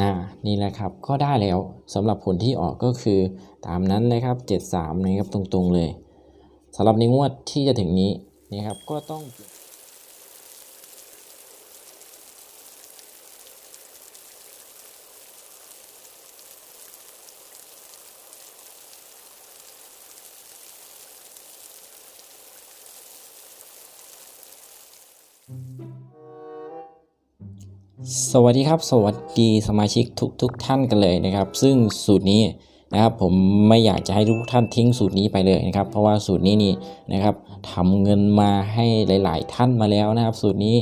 อ่านี่แหละครับก็ได้แล้วสำหรับผลที่ออกก็คือตามนั้นนะครับ73นะครับตรงๆเลยสำหรับในงวดที่จะถึงนี้นะครับก็ต้อง สวัสดีครับ สวัสดีสมาชิกทุกทกๆท่านกันเลยนะครับ ซึ่งสูตรนี้นะครับผมไม่อยากจะให้ทุกท่านทิ้งสูตรนี้ไปเลยนะครับ เพราะว่าสูตรนี้นี่นะครับทำเงินมาให้หลาย ๆ ท่านมาแล้วนะครับ สูตรนี้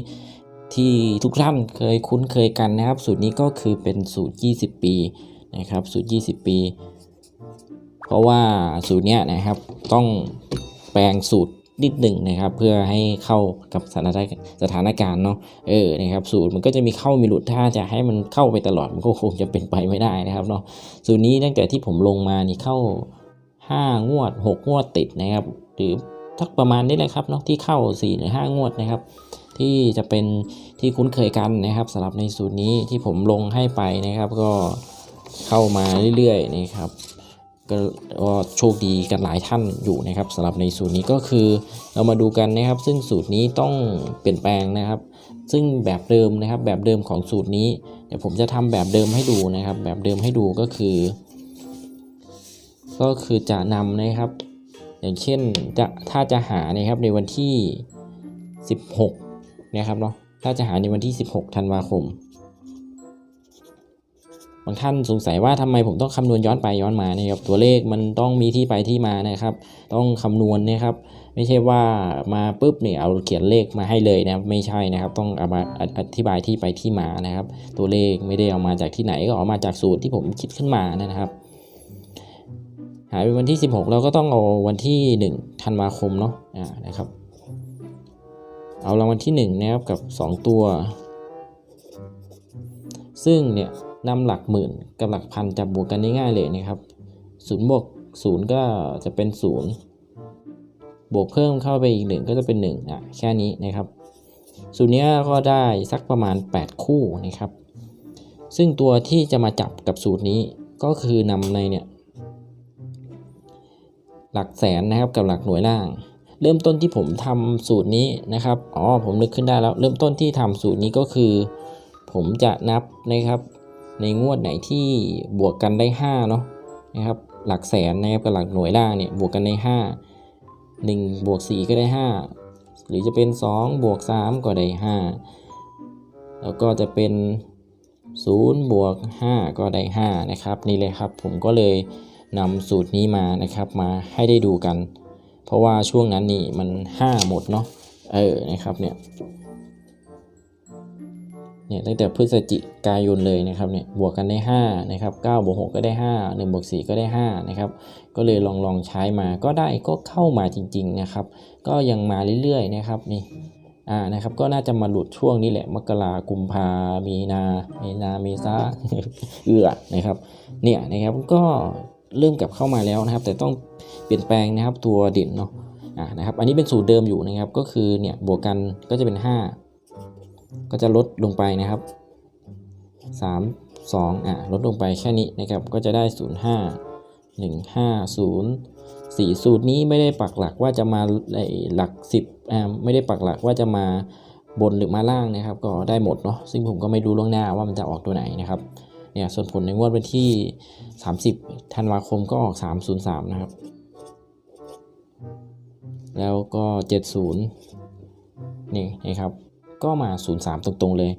ที่ทุกท่านเคยคุ้นเคยกันนะครับ สูตรนี้ก็คือเป็นสูตร 20 ปีนะครับ สูตร 20 ปี เพราะว่าสูตรเนี้ยนะครับต้องแปลงสูตร นิดหนึ่งนะครับ เพื่อให้เข้ากับสถานสถานการณ์เนาะเออนะครับสูตรมันก็จะมีเข้ามีหลุดถ้าจะให้มันเข้าไปตลอดมันก็คงจะเป็นไปไม่ได้นะครับเนาะสูตรนี้ตั้งแต่ที่ผมลงมานี่เข้า 5 งวด 6 งวดติดนะครับหรือทักประมาณนี้เลยครับเนาะที่เข้า 4 หรือ 5 งวดนะครับ ที่จะเป็นที่คุ้นเคยกันนะครับสำหรับในสูตรนี้ที่ผมลงให้ไปนะครับ ก็เข้ามาเรื่อยๆนะครับ ก็โชคดีกันหลายท่านอยู่นะครับสำหรับในสูตรนี้ก็คือเรามาดูกันนะครับ ซึ่งสูตรนี้ต้องเปลี่ยนแปลงนะครับ ซึ่งแบบเดิมนะครับแบบเดิมของสูตรนี้เดี๋ยวผมจะทำแบบเดิมให้ดูนะครับ แบบเดิมให้ดูก็คือ ก็คือจะนำนะครับ อย่างเช่นจะถ้าจะหานะครับในวันที่ 16 นะครับเนาะถ้าจะหาในวันที่ 16 ธันวาคม บางท่านสงสัยว่าทำไมผมต้องคำนวณย้อนไปย้อนมานะครับตัวเลขมันต้องมีที่ไปที่มานะครับ ต้องคำนวณนะครับ ไม่ใช่ว่ามาปุ๊บเนี่ยเอาเขียนเลขมาให้เลยนะครับไม่ใช่นะครับ ต้องเอามาอธิบายที่ไปที่มานะครับ ตัวเลขไม่ได้เอามาจากที่ไหนก็เอามาจากสูตรที่ผมคิดขึ้นมานะครับ หายไปวันที่ 16 เราก็ต้องเอาวันที่1ธันวาคมเนาะนะครับ เอารางวัลที่1นะครับกับ 2 ตัว ซึ่งเนี่ย นำหลักหมื่นกับหลักพันจับบวกกันง่ายๆเลยนะครับศูนย์บวกศูนย์ก็จะเป็นศูนย์บวกเพิ่มเข้าไปอีกหนึ่งก็จะเป็น1อะแค่นี้นะครับสูตรนี้ก็ได้สักประมาณ 8 คู่นะครับ ซึ่งตัวที่จะมาจับกับสูตรนี้ก็คือนำในเนี่ยหลักแสนนะครับกับหลักหน่วยล่าง เริ่มต้นที่ผมทำสูตรนี้นะครับอ๋อผมนึกขึ้นได้แล้ว เริ่มต้นที่ทำสูตรนี้ก็คือ ผมจะนับนะครับ ในงวดไหนที่บวกกันได้5เนาะนะครับหลักแสนนะครับกับหลักหน่วยล่างเนี่ยบวกกันได้ 5 1บวก4ก็ได้ 5 หรือจะเป็น 2 บวก 3 ก็ได้ 5 แล้วก็จะเป็น 0 บวก 5 ก็ได้ 5 นะครับ นี่เลยครับผมก็เลยนำสูตรนี้มานะครับมาให้ได้ดูกัน เพราะว่าช่วงนั้นนี่มัน 5 หมดเนาะเออนะครับเนี่ย เนี่ยตั้งแต่พฤศจิกายนเลยนะครับเนี่ยบวกกันได้5นะครับ9บวก6ก็ได้ 5 1บวก4ก็ได้5นะครับก็เลยลองลองใช้มาก็ได้ก็เข้ามาจริง ๆนะครับ ก็ยังมาเรื่อยๆนะครับนี่อ่านะครับก็น่าจะมาหลุดช่วงนี้แหละมกรากุมภามีนาเมนาเมษาเอือนะครับเนี่ยนะครับก็เริ่มกลับเข้ามาแล้วนะครับ แต่ต้องเปลี่ยนแปลงนะครับตัวเด่นเนาะอ่านะครับอันนี้เป็นสูตรเดิมอยู่นะครับก็คือเนี่ยบวกกันก็จะเป็น 5 ก็จะลดลงไปนะครับ 3 2อะลดลงไปแค่นี้นะครับก็จะได้ 0 5 1 5 0 4 สูตรนี้ไม่ได้ปักหลักว่าจะมาหลัก 10อ่าไม่ได้ปักหลักว่าจะมาบนหรือมาล่างนะครับ ก็ได้หมดเนาะซึ่งผมก็ไม่รู้ล่วงหน้าว่ามันจะออกตัวไหนนะครับเนี่ยส่วนผลในงวดวันที่ 30ธันวาคมก็ออก 303 นะครับ แล้วก็ 70 นี่นะครับ ก็มา 03 ตรงๆเลย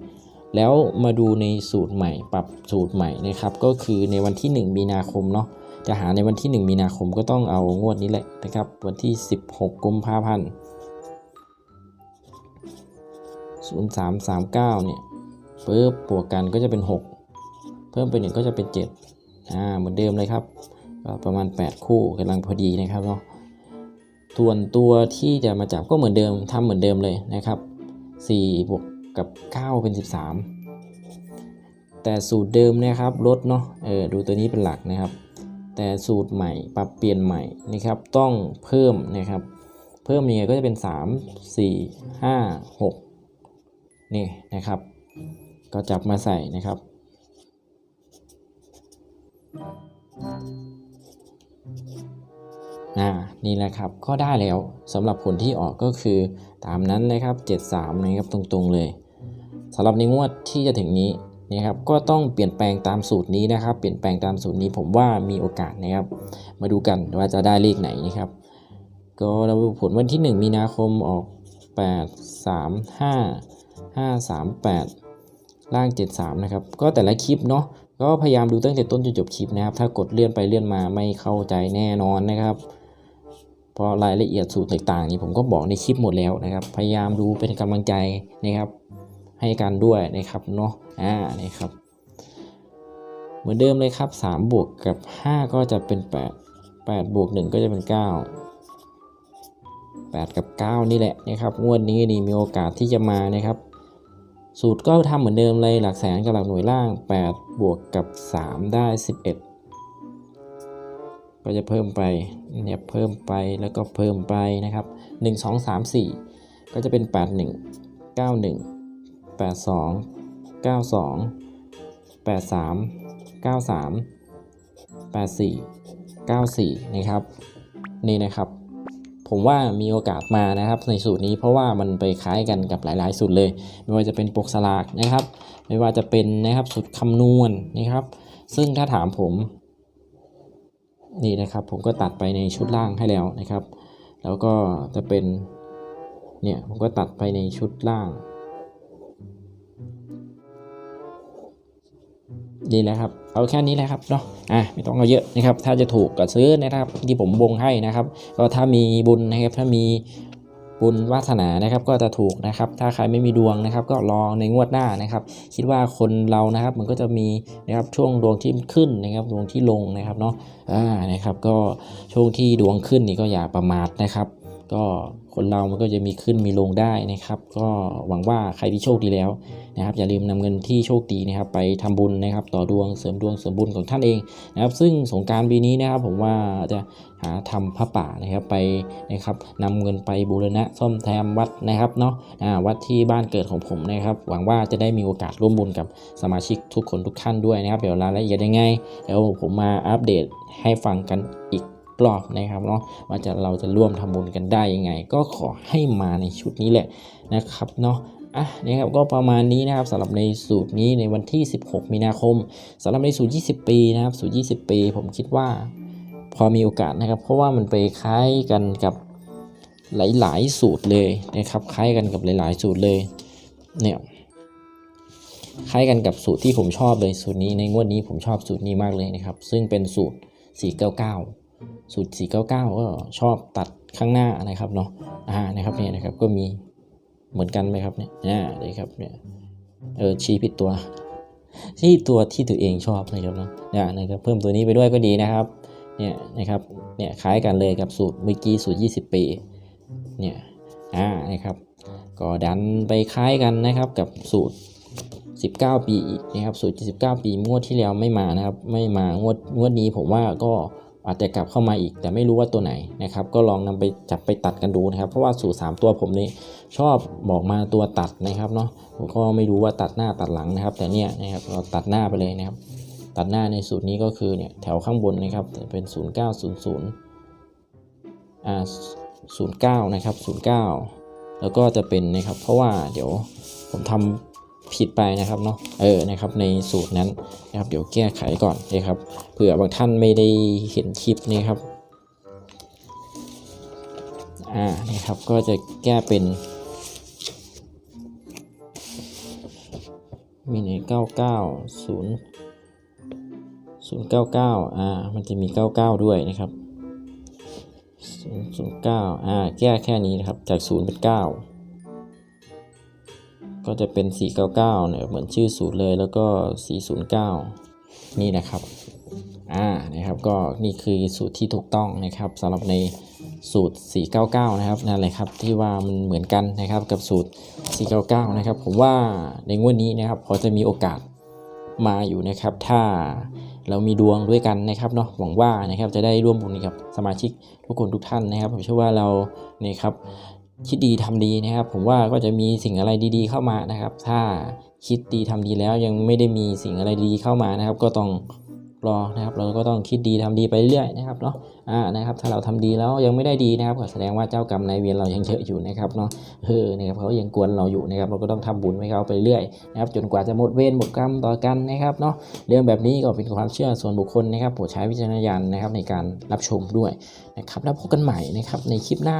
แล้วมาดูในสูตรใหม่ ปรับสูตรใหม่นะครับ ก็คือในวันที่ 1 มีนาคมเนาะจะหาในวันที่ 1 มีนาคมก็ต้องเอางวดนี้แหละนะครับ วันที่ 16 กุมภาพันธ์0339 เนี่ยปึ๊บบวกกันก็จะเป็น 6 เพิ่มไปหนึ่งก็จะเป็น 7 อ่า เหมือนเดิมเลยครับ ก็ประมาณ 8 คู่กำลังพอดีนะครับเนาะส่วนตัวที่จะมาจับก็เหมือนเดิมทำเหมือนเดิมเลยนะครับ 4 บวกกับ 9 เป็น 13 แต่สูตรเดิมนะครับลดเนาะเออดูตัวนี้เป็นหลักนะครับ แต่สูตรใหม่ปรับเปลี่ยนใหม่นะครับต้องเพิ่มนะครับ เพิ่มยังไงก็จะเป็น 3 4 5 6 นี่นะครับ ก็จับมาใส่นะครับอ่านี่แหละครับก็ได้แล้วสำหรับผลที่ออกก็คือ ตามนั้นเลยครับ73นะครับตรงๆเลยสำหรับในงวดที่จะถึงนี้นะครับก็ต้องเปลี่ยนแปลงตามสูตรนี้นะครับ เปลี่ยนแปลงตามสูตรนี้ผมว่ามีโอกาสนะครับ มาดูกันว่าจะได้เลขไหนนะครับ ก็ระบุผลวันที่ 1 มีนาคมออก 8 3 5 5 3 8 ล่าง 73 นะครับ ก็แต่ละคลิปเนาะก็พยายามดูตั้งแต่ต้นจนจบคลิปนะครับ ถ้ากดเลื่อนไปเลื่อนมาไม่เข้าใจแน่นอนนะครับ เพราะรายละเอียดสูตรต่างๆ นี่ผมก็บอกในคลิปหมดแล้วนะครับ พยายามดูเป็นกำลังใจนะครับ ให้กันด้วยนะครับเนาะอ่านี่ครับ เหมือนเดิมเลยครับ3บวกกับ 5 ก็จะเป็น 8 8บวก1ก็จะเป็น 9 8 กับ 9 นี่แหละนะครับงวดนี้นี่มีโอกาสที่จะมานะครับ สูตรก็ทำเหมือนเดิมเลยหลักแสนกับหลักหน่วยล่าง 8 บวกกับ 3 ได้ 11 ก็จะเพิ่มไปเนี่ยเพิ่มไปแล้วก็เพิ่มไปนะครับ 1 2 3 4 ก็จะเป็น 81 91 82 92 83 93 84 94นะครับนี่นะครับ ผมว่ามีโอกาสมานะครับในสูตรนี้เพราะว่ามันไปคล้ายกันกับหลาย ๆ สูตรเลย ไม่ว่าจะเป็นปกสลากนะครับ ไม่ว่าจะเป็นนะครับสูตรคำนวณนะครับ ซึ่งถ้าถามผม นี่นะครับผมก็ตัดไปในชุดล่างให้แล้วนะครับ แล้วก็จะเป็นเนี่ยผมก็ตัดไปในชุดล่าง ดีแล้วครับ เอาแค่นี้แหละครับเนาะอะไม่ต้องเอาเยอะนะครับ ถ้าจะถูกก็ซื้อนะครับที่ผมวงให้นะครับ ก็ถ้ามีบุญนะครับถ้ามี บุญวาสนานะครับก็จะถูกนะครับ ถ้าใครไม่มีดวงนะครับ ก็รอในงวดหน้านะครับ คิดว่าคนเรานะครับมันก็จะมีนะครับช่วงดวงที่ขึ้นนะครับดวงที่ลงนะครับเนาะอ่านะครับ ก็ช่วงที่ดวงขึ้นนี่ก็อย่าประมาทนะครับ ก็คนเรามันก็จะมีขึ้นมีลงได้นะครับ ก็หวังว่าใครที่โชคดีแล้วนะครับ อย่าลืมนำเงินที่โชคดีนะครับ ไปทำบุญนะครับ ต่อดวงเสริมดวงเสริมบุญของท่านเองนะครับ ซึ่งสงการปีนี้นะครับ ผมว่าจะหาทำพระป่านะครับไปนะครับนำเงินไปบูรณะซ่อมแซมวัดนะครับเนาะวัดที่บ้านเกิดของผมนะครับ หวังว่าจะได้มีโอกาสร่วมบุญกับสมาชิกทุกคนทุกท่านด้วยนะครับ เดี๋ยวรายละเอียดยังไงเดี๋ยวผมมาอัปเดตให้ฟังกันอีก รอบนะครับเนาะว่าจะเราจะร่วมทำบุญกันได้ยังไง ก็ขอให้มาในชุดนี้แหละนะครับเนาะอะนะครับก็ประมาณนี้นะครับสำหรับในสูตรนี้ในวันที่ 16 มีนาคมสำหรับในสูตร 20 ปีนะครับสูตร 20 ปี ผมคิดว่าพอมีโอกาสนะครับ เพราะว่ามันไปคล้ายกันกับหลายๆ สูตรเลยนะครับคล้ายกันกับหลาย ๆ สูตรเลยเนี่ยคล้ายกันกับสูตรที่ผมชอบเลยสูตรนี้ในงวดนี้ผมชอบสูตรนี้มากเลยนะครับ ซึ่งเป็นสูตร 499 สูตร 499 ก็ชอบตัดข้างหน้านะครับเนาะอ่านะครับเนี่ยนะครับก็มีเหมือนกันไหมครับเนี่ยอ่าเลยครับเนี่ยเออชี้ผิดตัวชี้ตัวที่ตัวเองชอบนะครับเนาะเนี่ยนะครับเพิ่มตัวนี้ไปด้วยก็ดีนะครับเนี่ยนะครับเนี่ยคล้ายกันเลยกับสูตรเมื่อกี้สูตร 20 ปีเนี่ยอ่านะครับก็ดันไปคล้ายกันนะครับกับสูตร 19 ปีอีกนะครับสูตร 19 ปีงวดที่แล้วไม่มานะครับไม่มางวดงวดนี้ผมว่าก็ อาจจะกลับเข้ามาอีก แต่ไม่รู้ว่าตัวไหนนะครับก็ลองนำไปจับไปตัดกันดูนะครับ เพราะว่าสูตร 3 ตัวผมนี่ชอบบอกมาตัวตัดนะครับเนาะผมก็ไม่รู้ว่าตัดหน้าตัดหลังนะครับ แต่เนี่ยนะครับเราตัดหน้าไปเลยนะครับ ตัดหน้าในสูตรนี้ก็คือเนี่ยแถวข้างบนนะครับจะเป็น 0900อ่า09 นะครับ 09 แล้วก็จะเป็นนะครับ เพราะว่าเดี๋ยวผมทำ ผิดไปนะครับเนาะเออนะครับในสูตรนั้นนะครับ เดี๋ยวแก้ไขก่อนนะครับเผื่อบางท่านไม่ได้เห็นคลิปนี้ครับอ่านะครับก็จะแก้เป็นมีใน99 0 099อ่ามันจะมี99ด้วยนะครับ009อ่าแก้แค่นี้นะครับจาก0เป็น9ก็ ก็จะเป็น 499 เนี่ย เหมือนชื่อสูตรเลย แล้วก็ 409 นี่นะครับ อ่า นะครับ ก็นี่คือสูตรที่ถูกต้องนะครับสำหรับในสูตร 499 นะครับ นั่นแหละครับ ที่ว่ามันเหมือนกันนะครับ กับสูตร 499 นะครับ ผมว่าในงวดนี้นะครับพอจะมีโอกาสมาอยู่นะครับ ถ้าเรามีดวงด้วยกันนะครับเนาะหวังว่านะครับจะได้ร่วมบุญกับสมาชิกทุกคนทุกท่านนะครับ ผมเชื่อว่าเราเนี่ยครับ คิดดีทำดีนะครับ ผมว่าก็จะมีสิ่งอะไรดีๆเข้ามานะครับ ถ้าคิดดีทำดีแล้วยังไม่ได้มีสิ่งอะไรดีเข้ามานะครับ ก็ต้องรอนะครับ เราก็ต้องคิดดีทำดีไปเรื่อยนะครับเนาะอ่านะครับ ถ้าเราทำดีแล้วยังไม่ได้ดีนะครับก็แสดงว่าเจ้ากรรมนายเวรเรายังเยอะอยู่นะครับเนาะเออนะครับเขายังกวนเราอยู่นะครับ เราก็ต้องทำบุญให้เขาไปเรื่อยนะครับ จนกว่าจะหมดเวรหมดกรรมต่อกันนะครับเนาะเรื่องแบบนี้ก็เป็นความเชื่อส่วนบุคคลนะครับโปรดใช้วิจารณญาณนะครับในการรับชมด้วยนะครับ แล้วพบกันใหม่นะครับในคลิปหน้า